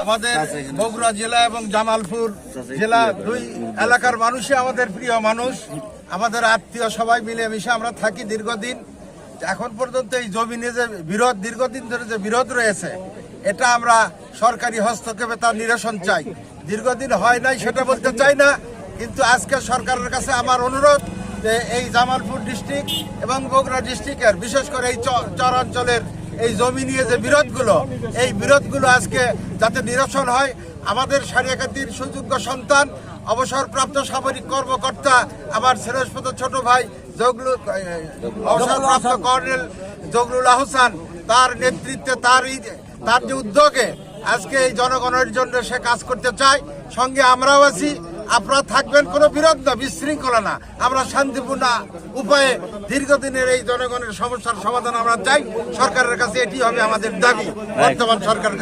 আমাদের বগুড়া জেলা এবং জামালপুর জেলা দুই এলাকার মানুষই আমাদের প্রিয় মানুষ। আমাদের আত্মীয় সবাই মিলে মিশে আমরা থাকি দীর্ঘদিন। এখন পর্যন্ত এই জমি যে বিরোধ, দীর্ঘদিন ধরে যে বিরোধ রয়েছে, এটা আমরা সরকারি হস্তক্ষেপে তার নিরসন চাই। দীর্ঘদিন হয় নাই সেটা বলতে চাই না, কিন্তু আজকে সরকারের কাছে আমার অনুরোধ যে এই জামালপুর ডিস্ট্রিক্ট এবং বগুড়া ডিস্ট্রিক্টের, বিশেষ করে এই চ- চরাঞ্চলের এই জমি নিয়ে যে বিরোধগুলো এই বিরোধগুলো আজকে যাতে নিরসন হয় আমাদের সারিয়াকাতির সুযোগ্য সন্তান অবসরপ্রাপ্ত সামরিক কর্মকর্তা আমার শ্রেষ্ঠপত ছোট ভাই জগলু অবসরপ্রাপ্ত কর্নেল জগলুল আহসান তার নেতৃত্বে তার তার যে উদ্যোগে আজকে এই জনগণের জন্য সে কাজ করতে চায়। সঙ্গে আমরাও আছি। আপনারা থাকবেন কোনো বিরোধ না, বিশৃঙ্খলা না। আমরা শান্তিপূর্ণ উপায়ে দীর্ঘদিনের এই জনগণের সমস্যার সমাধান আমরা চাই। সরকারের কাছে এটি হবে আমাদের দাবি, বর্তমান সরকারের